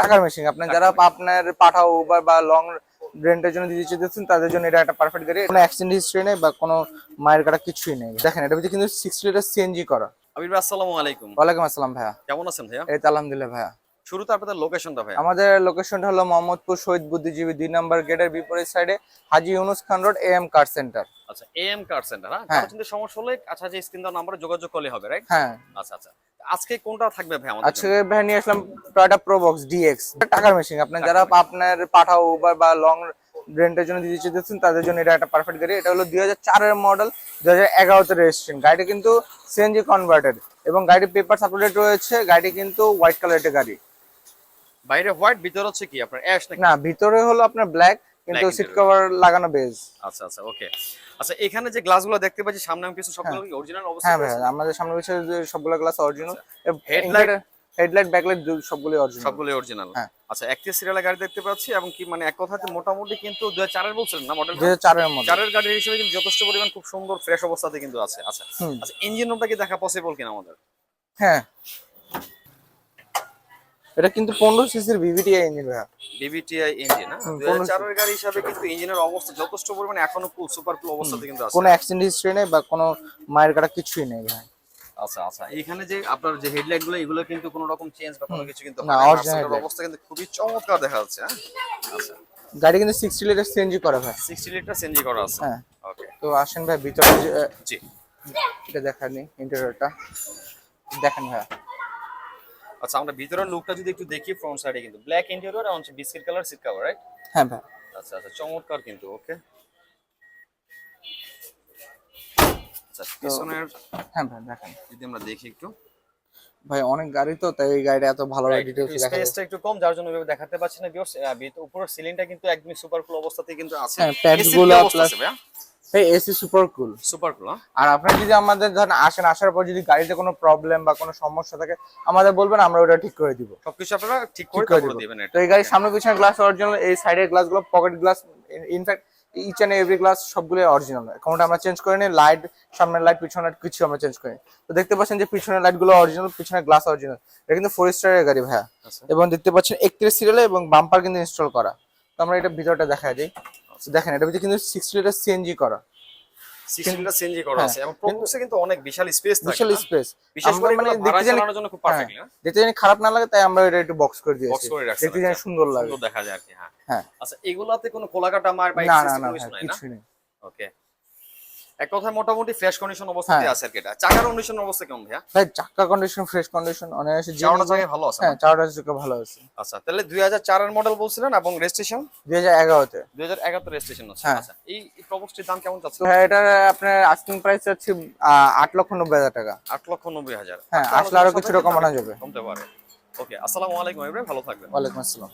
টাকার মেশিন আপনার যারা আপনার পাঠাও উবার বা লং রেন্টের জন্য দিতে চাইতেছেন তাদের জন্য এটা একটা পারফেক্ট গাড়ি। কোনো অ্যাক্সিডেন্ট হিস্ট্রি নেই বা কোনো মায়ের কাটা কিছুই নেই। দেখেন এটা ভিতরে কিন্তু সিক্স লিটার সিএনজি করা। আবির ভাই আসসালামু আলাইকুম। ওয়ালাইকুম আসসালাম ভাইয়া। কেমন আছেন ভাইয়া? এই তো আলহামদুলিল্লাহ ভাইয়া। শুরুতে আপনাদের লোকেশনটা ভাই আমাদের লোকেশনটা হলো মোহাম্মদপুর শহীদ বুদ্ধিজীবী দুই নম্বর গেটের বিপরীত সাইডে Haji Yunus Khan road A M car centre আচ্ছা এএম কার সেন্টার হ্যাঁ? হ্যাঁ। কারও সমস্যা হলে আচ্ছা যে স্ক্রিন নাম্বারে যোগাযোগ করলে হবে রাইট হ্যাঁ। আচ্ছা আচ্ছা। আজকে কোনটা থাকবে ভাই আমাদের আজকে ভাই নিয়ে আসলাম টয়োটা প্রোবক্স ডিএক্স টাকার মেশিন আপনার যারা আপনার পাঠাও উবার বা লং রেন্টের জন্য দিতে চাইতেছেন তাদের জন্য এটা একটা পারফেক্ট গাড়ি। এটা হলো দুই হাজার চারের মডেল দুই হাজার এগারোতে রেজিস্ট্রেশন গাড়িটা কিন্তু সিএনজি কনভার্টেড এবং গাড়ির পেপার আপলোডেড রয়েছে। গাড়ি কিন্তু হোয়াইট কালারের গাড়ি। বাইরে হোয়াইট ভিতর হচ্ছে কি আপনার অ্যাশ না ভিতরে হলো আপনার ব্ল্যাক কিন্তু সিট কভার লাগানো বেজ আচ্ছা আচ্ছা ওকে আচ্ছা এখানে যে গ্লাসগুলো দেখতে পাচ্ছি সামনে আমি কিছু সবগুলো অরিজিনাল অবস্থা হ্যাঁ ভাই আমাদের সামনে পিছনে সবগুলো glass original Headlight? Headlight backlight সবগুলো অরিজিনাল সবগুলো অরিজিনাল হ্যাঁ। আচ্ছা একত্রিশ সিরিয়ালের গাড়ি দেখতে পাচ্ছি এবং কি মানে এক কথাতে মোটামুটি কিন্তু দুই হাজার চারের বলছিলেন না মডেল দুই হাজার চারের মডেল চারের গাড়ি হিসেবে কিন্তু যথেষ্ট পরিমাণ খুব সুন্দর ফ্রেশ অবস্থাতে কিন্তু আছে। আচ্ছা আচ্ছা ইঞ্জিন রুমটা কি দেখা পসিবল কিনা আমাদের? হ্যাঁ। এটা কিন্তু পনেরো সিসির ভিভিটিআই ইঞ্জিন ভাইয়া। বিবিটিআই ইঞ্জিন হাজার কোনো- চারের গাড়ি হিসাবে কিন্তু ইঞ্জিনের অবস্থা যথেষ্ট পরিমাণে এখনও কুল সুপার কুল অবস্থাতে কিন্তু আছে। কোনো অ্যাক্সিডেন্ট হিস্ট্রি নেই বা কোনো মায়ের কাটা কিছুই নেই ভাই। আচ্ছা আচ্ছা। এখানে যে আপনার যে হেডলাইটগুলো এগুলো কিন্তু কোনো রকম চেঞ্জ বা কোনো কিছু কিন্তু না, না। অবস্থা কিন্তু খুবই চমৎকার দেখা যাচ্ছে হ্যাঁ? আচ্ছা। গাড়ি কিন্তু সিক্সটি লিটার সিএনজি করা ভাই। সিক্সটি লিটার সিএনজি করা আছে। হ্যাঁ। ওকে তো আসেন ভাই ভিতরে জি। এটা দেখানি ইন্টেরিয়রটা দেখেন ভাইয়া। আচ্ছা আমরা ভিতরের লুকটা যদি একটু দেখি ফ্রন্ট সাইডে কিন্তু ব্ল্যাক ইন্টেরিয়র আর হচ্ছে biscuit colour seat cover right হ্যাঁ ভাই। আচ্ছা আচ্ছা চমৎকার কিন্তু ওকে আচ্ছা পিছনের হ্যাঁ ভাই দেখেন। যদি আমরা দেখি একটু। ভাই অনেক গাড়ি তো তাই এই গাড়িটা এত ভালোভাবে ডিটেলস দেখা স্পেসটা একটু কম যার জন্য এভাবে দেখাতে পাচ্ছি না ভিউয়ার্স উপরের সিলিংটা কিন্তু একদমই সুপার কুল অবস্থাতে কিন্তু আছে। হ্যাঁ, pads গুলা plus- ভাইয়া। এই AC super cool. Super cool আর আপনার যদি আমাদের ধরেন আসেন আসার পর যদি গাড়িতে কোনো প্রবলেম বা কোনো সমস্যা থাকে আমাদের বলবেন আমরা ওটা ঠিক করে দিব। সবকিছু আপনারা ঠিক করে ঠিক করে তারপরে দিবেন তো এই গাড়ির সামনে পিছনে গ্লাস অরিজিনাল এই সাইডের গ্লাসগুলো pocket glass in fact each and every glass সবগুলো অরিজিনাল কোনটা আমরা চেঞ্জ করে নিই লাইট সামনের লাইট পিছনের লাইট কিছু আমরা চেঞ্জ করি। তো দেখতে পাচ্ছেন যে পিছনের লাইটগুলো অরিজিনাল পিছনের গ্লাস অরিজিনাল এটা কিন্তু ফোর স্টারের গাড়ি ভাইয়া। আচ্ছা। এবং দেখতে পাচ্ছেন একত্রিশ সিরিয়ালে এবং বাম্পার কিন্তু ইনস্টল করা। তো আমরা এটা ভিতরটা দেখা যাই তো দেখেন এটা ভিতরে কিন্তু সিক্স লিটার সিএনজি করা। সিক্স লিটার সিএনজি করা হ্যাঁ, আছে এবং প্রকোসে কিন্তু অনেক বিশাল স্পেস থাকে বিশাল স্পেস বিশেষ করে মানে ভাড়া দেখতে জানি জন্য খুব পারফেক্ট না? দেখতে জানি খারাপ না লাগে তাই আমরা এটা একটু বক্স করে দিয়েছি। বক্স করে রাখছেন দেখতে জানি আচ্ছা। সুন্দর লাগে। সুন্দর দেখা যায় আর কি হ্যাঁ। হ্যাঁ। আচ্ছা এগুলাতে কোনো কোলাকাটা মার বা না না এক্সেস কিছু নাই না? কিছু নেই। ওকে এক কথায় মোটামুটি ফ্রেশ কন্ডিশন অবস্থাতে। আছে আর কি এটা। চাকার কন্ডিশন অবস্থা কেমন ভাইয়া? ভাই চাক্কা কন্ডিশন ফ্রেশ কন্ডিশন অনায়াসে চাওয়াটা জায়গায় ভালো আছে হ্যাঁ চারটা চাকা ভালো আছে। আচ্ছা তাহলে দুই হাজার চারের মডেল বলছিলেন এবং রেজিস্ট্রেশন দুই হাজার এগারোতে। দুই হাজার এগারো রেজিস্ট্রেশন আছে। আচ্ছা এই প্রবক্সটির দাম কেমন যাচ্ছে? হ্যাঁ এটার আপনার আস্কিং প্রাইস হচ্ছে আহ, আট লক্ষ নব্বই হাজার টাকা। আট লক্ষ নব্বই হাজার। হ্যাঁ, আসলে আরও সাপেক্ষে কমানো যাবে। কমতে পারে। ওকে আসসালামু আলাইকুম ইব্রাহিম ভালো থাকবেন। ওয়ালাইকুম আসসালাম।